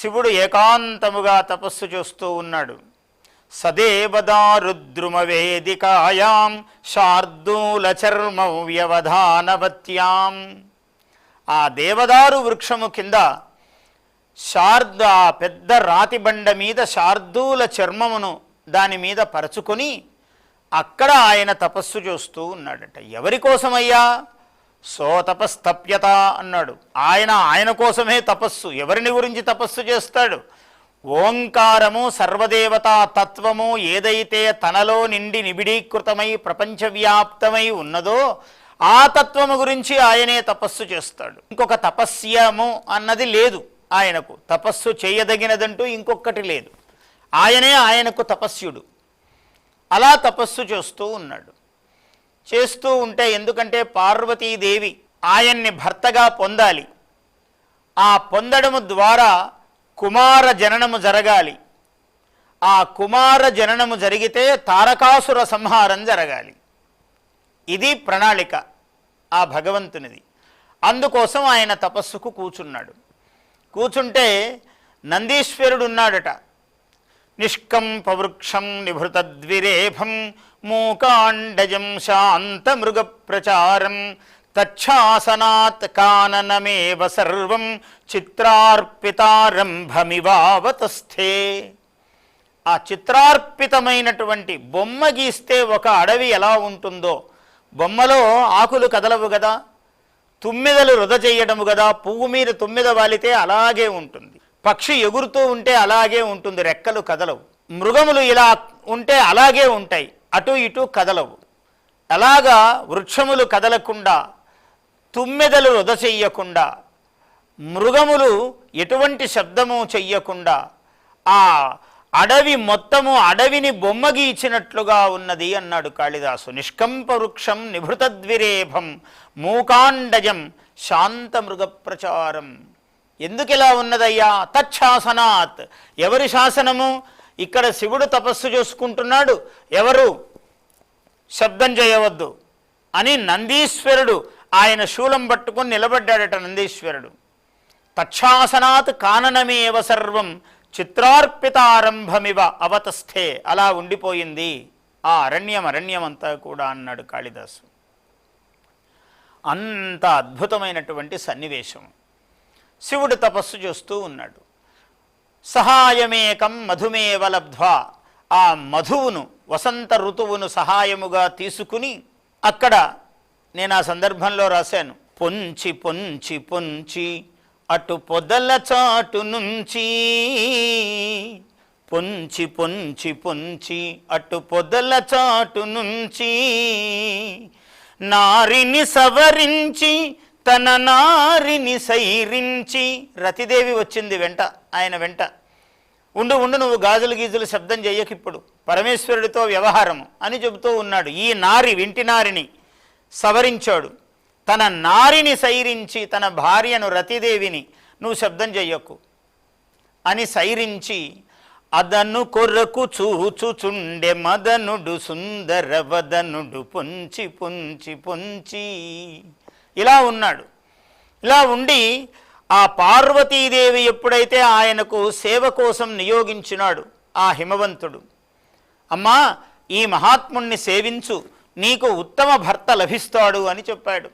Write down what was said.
శివుడు ఏకాంతముగా తపస్సు చేస్తూ ఉన్నాడు. సదేవదారుద్రుమ వేదికాయాం శార్దూల చర్మ వ్యవధానవత్యాం ఆ దేవదారు వృక్షము కింద శార్ద ఆ పెద్ద రాతి బండ మీద శార్దూల చర్మమును దాని మీద పరచుకొని అక్కడ ఆయన తపస్సు చేస్తూ ఉన్నాడట. ఎవరి కోసమయ్యా? సో తపస్తప్యత అన్నాడు. ఆయన ఆయన కోసమే తపస్సు. ఎవరిని గురించి తపస్సు చేస్తాడు? ఓంకారము సర్వదేవతా తత్వము ఏదైతే తనలో నిండి నిబిడీకృతమై ప్రపంచవ్యాప్తమై ఉన్నదో ఆ తత్వము గురించి ఆయనే తపస్సు చేస్తాడు. ఇంకొక తపస్యము అన్నది లేదు ఆయనకు. తపస్సు చేయదగినదంటూ ఇంకొకటి లేదు. ఆయనే ఆయనకు తపస్యుడు అలా తపస్సు చేస్తూ ఉన్నాడు. చేస్తూ ఉంటే ఎందుకంటే పార్వతీదేవి ఆయన్ని భర్తగా పొందాలి. ఆ పొందడము ద్వారా కుమార జననము జరగాలి. ఆ కుమార జననము జరిగితే తారకాసుర సంహారం జరగాలి. ఇది ప్రణాళిక ఆ భగవంతునిది. అందుకోసం ఆయన తపస్సుకు కూచున్నాడు. కూచుంటే నందీశ్వరుడు ఉన్నాడట నిష్కంపవృక్షం నిభృతద్విరేభం మూకాండజం శాంతమృగ ప్రచారం తచ్ఛాసనాత్ కాననమేవ సర్వం చిత్రార్పితారంభమివావతస్థే. ఆ చిత్రార్పితమైనటువంటి బొమ్మ గీస్తే ఒక అడవి ఎలా ఉంటుందో? బొమ్మలో ఆకులు కదలవు కదా తుమ్మిదలు వృధ చెయ్యడము కదా పువ్వు మీద తుమ్మిద వాలితే అలాగే ఉంటుంది. పక్షి ఎగురుతూ ఉంటే అలాగే ఉంటుంది రెక్కలు కదలవు. మృగములు ఇలా ఉంటే అలాగే ఉంటాయి అటు ఇటు కదలవు. అలాగా వృక్షములు కదలకుండా తుమ్మెదలు వృధ చెయ్యకుండా మృగములు ఎటువంటి శబ్దము చెయ్యకుండా ఆ అడవి మొత్తము అడవిని బొమ్మ గీచినట్లుగా ఉన్నది అన్నాడు కాళిదాసు. నిష్కంప వృక్షం నిభృతద్విరేభం మూకాండజం శాంత మృగ ప్రచారం ఎందుకు ఇలా ఉన్నదయ్యా? తచ్ఛాసనాత్ ఎవరి శాసనము? ఇక్కడ శివుడు తపస్సు చేసుకుంటున్నాడు. ఎవరు? శబ్దం చేయవద్దు. అని నందీశ్వరుడు ఆయన శూలం పట్టుకుని నిలబడ్డాడట నందీశ్వరుడు. తచ్ఛాసనాత్ కాననమేవ సర్వం చిత్రార్పితారంభమివ అవతస్థే. అలా ఉండిపోయింది. ఆ అరణ్యం అరణ్యం అంతా కూడా అన్నాడు కాళిదాసు. అంత అద్భుతమైనటువంటి సన్నివేశం. శివుడు తపస్సు చేస్తూ ఉన్నాడు. సహాయమేకం మధుమేవ లబ్ధ్వా. ఆ మధువును వసంత ఋతువును సహాయముగా తీసుకుని అక్కడ నేను ఆ సందర్భంలో రాశాను. పొంచి పొంచి పొంచి అటు పొదల చాటు నుంచి పొంచి పొంచి పొంచి అటు పొదల చాటు నుంచి నారిని సవరించి తన నారిని సైరించి రతిదేవి వచ్చింది వెంట ఆయన వెంట. ఉండు ఉండు నువ్వు గాజులు గీజులు శబ్దం చెయ్యకిప్పుడు పరమేశ్వరుడితో వ్యవహారము అని చెబుతూ ఉన్నాడు. ఈ నారి వింటి నారిని సవరించాడు. తన నారిని సైరించి తన భార్యను రతిదేవిని నువ్వు శబ్దం చెయ్యకు అని సైరించి అదను కొరకు చూచుచుండె మదనుడు సుందరవదనుడు పొంచి పొంచి పొంచి ఇలా ఉన్నాడు. ఇలా ఉండి ఆ పార్వతీదేవి ఎప్పుడైతే ఆయనకు సేవ కోసం నియోగించినాడు ఆ హిమవంతుడు అమ్మా ఈ మహాత్ముణ్ణి సేవించు నీకు ఉత్తమ భర్త లభిస్తాడు అని చెప్పాడు.